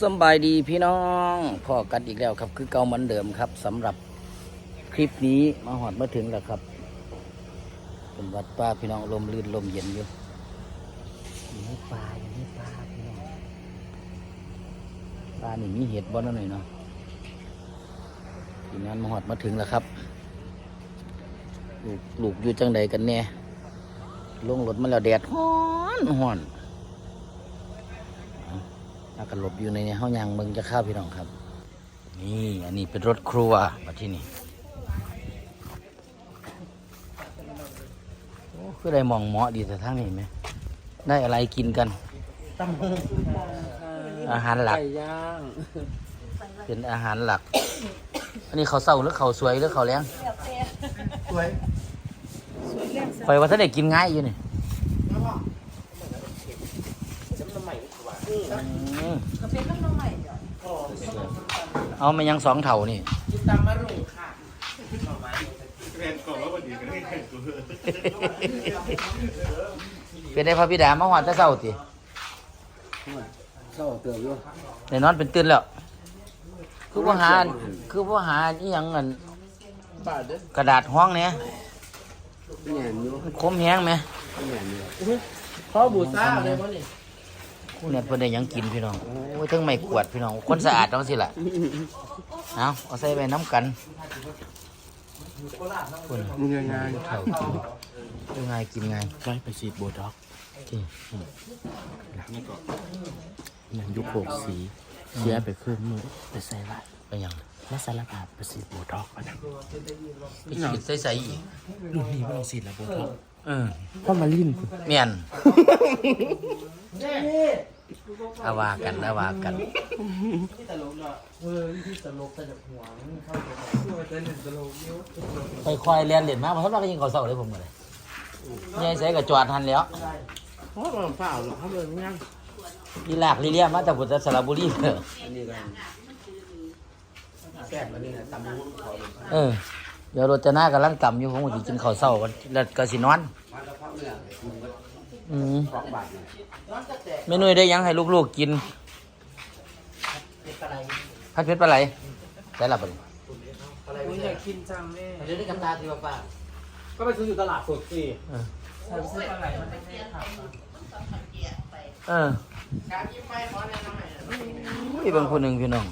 สำบายดีพี่น้องพอกันอีกแล้วครับ คือเก่าเหมือนเดิมครับสำหรับคลิปนี้มาหอดมาถึงแล้วครับ เป็นวัดป้าพี่น้องลมลื่นลมเย็นอยู่อยู่ในป่าอยู่ในป่าพี่น้องป่านี่มีเห็ดบ่นั่นหน่อยเนาะทีมงานมาหอดมาถึงแล้วครับลูกลูกอยู่จังใดกันแน่ลงรถมาแล้วแดดฮ้อนฮ้อน อากาศหลบอยู่ในนี้เฮายังเบิ่งจะเข้าพี่น้องครับ นี่อันนี้เป็นรถครัวมาที่นี่โอ้คือได้หมองเหมาะดีแต่ทั้งนี้ไหมได้อะไรกินกันอาหารหลักไก่ย่างเป็นอาหารหลัก อันนี้เขาวเศร้าหรือเขาวสวยหรือเขาวแรงสวยคอยว่าถ้าได้กินง่ายอยู่นี่น้ำใหม่ อืมเอามายังสองเท่านี่กินตามมะรุงค่ะเป็นได้พระบิดามาหวานแต่เศร้าติเศร้าเติมอยู่ในนอนเป็นตื่นแล้ว คือว่าหาคือว่าหาอีหยังเงินบาทเด้อกระดาษห้องเนี่ยแหนอยู่มันคมแห้งไหมแหนอยู่พ่อบูซ่าเลยพ่อนี่คู่ เนี่ยเพิ่นได้หยังกินพี่น้องโอ้ยถึงไม่ขวดพี่น้องคนสะอาดต้องสิล่ะเอาเอาใส่ไปน้ำกันคนมึงยังไงเข่ากินยังไงกินไงไปไปฉีดโบท็อกซ์ที่ยังยุคโปกสีเชียไปขึ้นมือไปใส่ละไปหยังมาสารภาพไปฉีดโบท็อกซ์มานะไปฉีดใส่ใส่อีกรุ่นนี้ไม่ต้องฉีดแล้วโบท็อกซ์เออพ่อมาลิ้นเมียน เอาว่ากันเอาว่ากันค่อยๆเรียนเรียนมากเพราะว่าก็ยิงเขาเศร้าเลยผมเลยยายใส่กับจอดทันแล้วพ่อมาเปล่าหรอกเขาเลยไม่งั้นลีลากลีเลียมาจากพุทธสระบุรีเด้ออันนี้กันแซ่บอันนี้นะตำมูเขาเลยเออเดี๋ยวรถจะหน้ากำลังต่ำอยู่ผมก็สิกินข้าวเศร้ากันแล้วก็สินอนอืม สองบาทเนี่ยเมนูได้หยังให้ลูกๆกินพัดเพชรปลาไหลใส่หลับไปมึงอยากกินจังแม่เดี๋ยวนี้กำตาที่ป้าก็ไปซื้ออยู่ตลาดสดสิเออซื้ออะไรมันไม่ได้ขับเออการกินไปขอแนะนำหน่อยอุ้ยบางคนหนึ่งพี่น้อง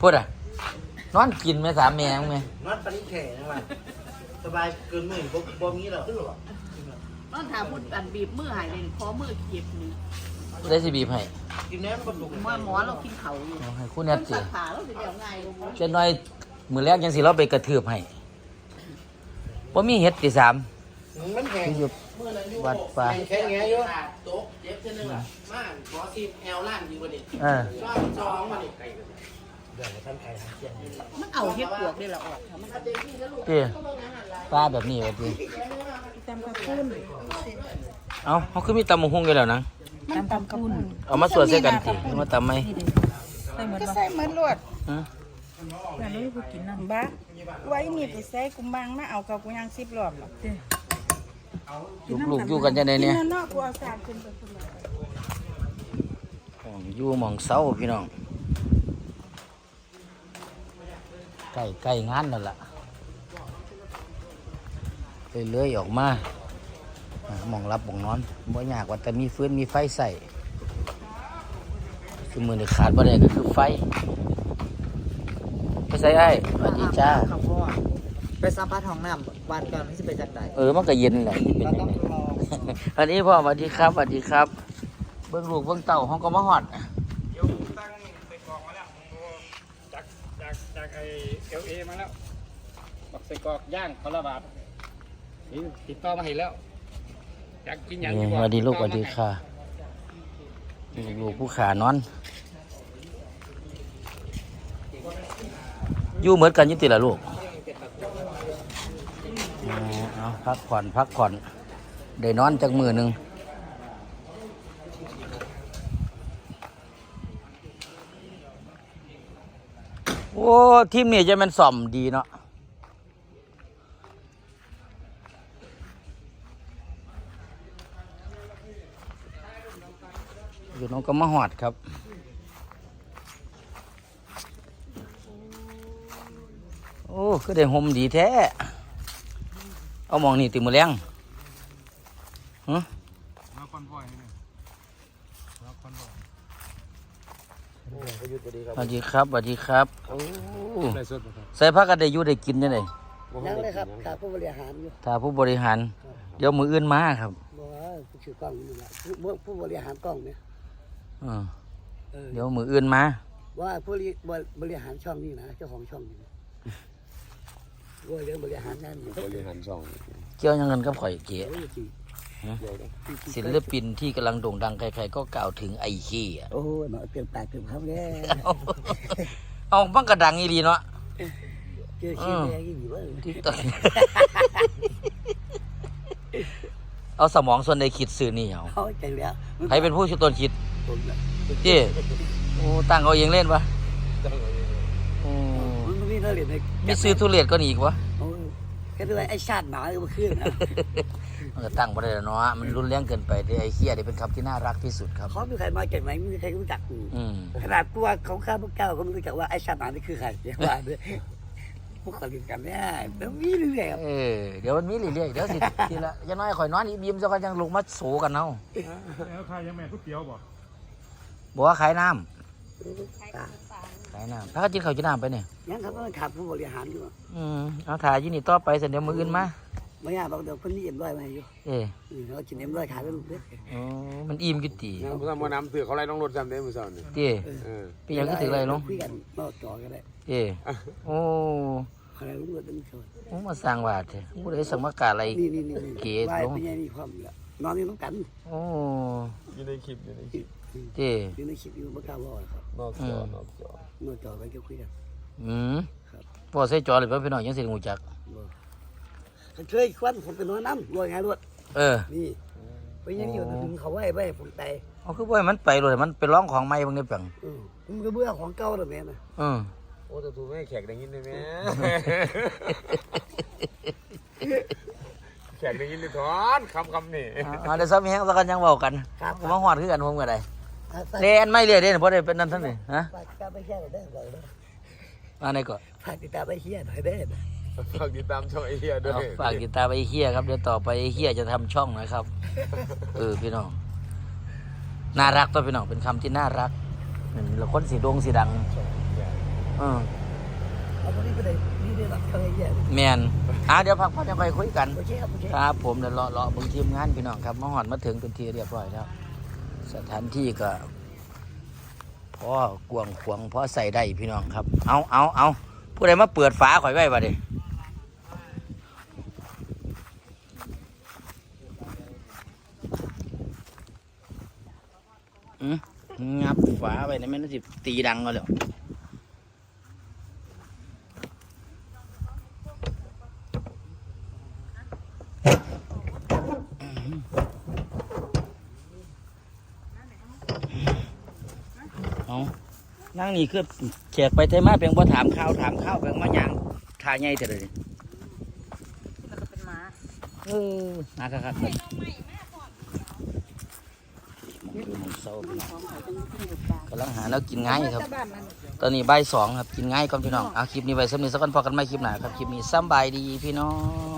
พูดอะนอนกินไหมสามแมงไหมนอนปนิแข่นะว่าสบายเกินหมื่นบ่บ่มีหรอก นอนถามพูดอันบีบมือหายเลยขอมือเก็บนี่ได้สิบีบให้กินแหนมบะหมี่ว่าหมอเรากินเขาอยู่เอาให้คุณคแน่นจีสักขาเราสิเดียวง่ายลงมาเจะน้อยมือแรกยังสิเราไปกระทืบให้ว่ามีเห็ดตีสามมันแห้งที่อยู่ วัดป่าแข็งแง่เยอะโต๊ะเจ็บเส้นนึงอะมาขอซีแอลล่างอยู่วันนี้เออก็จองวันนี้มันเอาเห็ดปวกได้ละออกค่ะมันเตี้ยปลาแบบนี้วะเตี้ยตำกระปุ้นเอาเขาคือมีตำมงคงกันแล้วนะตำกระปุ้นเอามาสวดใส่กันติเอามาตำไหมก็ใส่เหมือนลวดฮะบ้าไว้มีไปใส่กุมบังมาเอากับกูยังสิบรอบหรอกลูกๆอยู่กันจะไหนเนี่ยเนาะกูเอาสามขึ้นไปคุณเลยของอยู่หมองเสาพี่น้องใกล้ใกล้งานนั่นแหละ เลื่อยๆออกมาอ่าหมองรับหมองนอนบ่ยากว่าแต่มีฟืนมีไฟใส่คือมือนี่ขาดบ่ได้ก็คือไฟไปใส่ไอ้สวัสดีจ้าครับพ่อไปซักผ้าท้องน้ำวันก่อนที่จะไปจากไหนเออมันก็เย็นแหละที่เป็นเราอย่างต้องนี้รออันนี้พ่อสวัสดีครับสวัสดีครับ เบิ้งลูกเบิ้งเต่าห้องก็มาหอดจากจากจากไอเอลเอมาแล้วบักใส่กรอกย่างคนละบาท นี่ติดต่อมาให้แล้วอยากกินอย่างนี่ที่สวัสดีลูกสวัสดีค่ะลูกผู้ขานอน อยู่เหมือนกันอยี่ติละลูกอ๋อเอาพักผ่อนพักผ่อนได้นอนจากมือหนึ่งโอ้ทีมนี้จะเป็นส่อมดีเนาะ ก็มาหอดครับ โอ้ก็ได้ห่มดีแท้ เอามองนี่ติมือแรงฮะสวัสดีครับสวัสดีครับใส่ผ้ากันได้ยุได้กินยังไงนั่งเลยครับถาผู้บริหารอยู่ถาผู้บริหาร เดี๋ยวมืออื่นมาครับบ่ชื่อกล้องนี่แหละผู้บริหารกล้องเนี่ย ออเออเดี๋ยวมืออื่นมาว่าผู้บริบริหารช่องนี่นะเจ้าของช่องนี่นะว่าเรื่องบริหารงานอยู่บริหารช่องเกี่ยวยังเงินกับข่อยเก๋โอ้ยจริงศิลปินที่กำลังโด่งดังใครๆก็กล่าวถึงไอ้เหี้ยโอ้ยมาเปลี่ยนปากเปลี่ยนคำแล้ว เอาบังกระดังอีดีเนาะ เจอขี้แดงอยู่ว่าที่ตเอาสมองส่วนใดคิดสื่อนี่เอาเขาใจแล้ว ใครเป็นผู้ชุดต้นคิด ผมน่ะที่โอ้ตั้งเอาเองเล่นปะโอ้มันไม่มีเท่าเหรียญในมีซื้อทุเรียนก็อีกวะโอ้ยแค่ด้วยไอ้ชาติหมาก็มาขึ้นนะมันก็ตั้งบ่ได้แล้วเนาะมันรุนแรงเกินไปเด้ไอ้เหี้ยนี่เป็นคำที่น่ารักที่สุดครับเขามีใครมาจากไหนไม่มีใครรู้จักอืมขนาดตัวของข้าพเจ้าก็ไม่รู้จักว่าไอ้ชาติหมานี่คือใครอย่าว่าเลยพวกคนเดียวกันเนี่ยแล้วมีเรื่อยๆครับเออเดี๋ยวมันมีเรื่อยๆเดี๋ยวสิทีละอยังน้อยข่อยนอนอีบีมซะก็ยังลงมาโศกันเอาแล้วใครยังแม่ก๋วยเตี๋ยวบ่ บอกว่าขายน้ำขายน้ำถ้าเขาจินเขาวจินน้ำไปเนี่ยยังเขาก็ขาดผู้บริหารอยู่อืมเอาถ่ายอยี่นี่ต่อไปเสร็จเดี๋ยวมืออื่นมาไม่ยากบอกเดี๋ยวคนนี้เอ็มร้อยมาให้อยู่เอออืมเขากินเอ็มร้อยขายแล้วลูกเด้อโอ้มันอิ่มอยุติน้ำซ้ำว่าน้ำถือเขาไล่ต้องรถซ้ำเด้มือซ้ำนี่เต้เออเป็นหยังก็ถึงอะไรลงคุยกันนอกจอกันได้เต้โอ้ใครรู้ว่าต้องชวนโอ้มาสร้างวาดเถอะผู้ใดสมการอะไรนี่นี่นี่นี่เกตวายลงเป็นยังนี่ความละ นอนนี่ต้องกันโอ้อยู่ในคลิปอยู่ในคลิปเต้อยู่ในคลิปอยู่เมื่อกล้าบอกครับนอกจอนอกจอนอกจอกันจะคุยกันอืมครับพอใส่จอเลยเพื่อนพี่น้องยังสิงูจักบอกเขาเคยควันผมเป็นน้อยน้ำรวยไงรวดเออนี่เป็นยังนี่อยู่ดึงเขาไว้ไว้ผมใจเอาคือว่ามันไปเลยมันเป็นร้องของใหม่บางเนี่ยเปียงอืมผมก็เบื่อของเก่าแล้วแม่นะอืมโอ้แต่ถูกไม่แขกได้ยินได้ไหม แขกได้ยินเลยถอนคำคำนี่เอาเดี๋ยวซ้ำแห้งสักกันยังเบากันครับผมมาหอดคือกันผมก็ได้ครับเรียนไม่เรียนเด้เพราะได้เป็นนั่นท่านนี่ฮะฝากติดตามไปเชียร์หน่อยได้ไหมเด้อมาในก่อนฝากติดตามไปเชียร์หน่อยได้ไหมฝากติดตามช่องไอเฮียด้วยเอาฝากติดตามไอ้เฮียครับเดี๋ยวต่อไปไอ้เฮียจะทำช่องนะครับเออพี่น้องน่ารักตัวพี่น้องเป็นคำที่น่ารักนี่เราคนสีดงสีดังเออเอา คนนี้ไปเลยนี่ได้รับเคยเยร์แมนอะเดี๋ยวพักผ่อนจะค่อยคุยกัน โอเคครับโอเคครับผมเดี๋ยวรอรอเบิ่งทีมงานพี่น้องครับมาหอดมาถึงเป็นทีเรียบร้อยแล้ว สถานที่ก็พ่อกวงขวงพ่อใส่ได้พี่น้องครับ เอาเอาเอาผู้ใดมาเปิดฝาข่อยไว้บ่ดิอืมงับฝาไปนะแม่นสิตีดังก็แล้ว นั่งนี่คือแขกไปเทมาเพียงพอถามข้าวถามข้าวเพียงมายางทาใหญ่แต่เลยแล้วก็เป็นหมาเออมาครับครับครับมองเศร้าพี่น้องกำลังหาแล้วกินง่ายครับบ้านมันตอนนี้บ่ายสองครับกินง่ายก่อนพี่น้องเอาคลิปนี้ไว้สำหรับนี้สักวันพอกันไม่คลิปหนาครับคลิปนี้สำบายดีพี่น้อง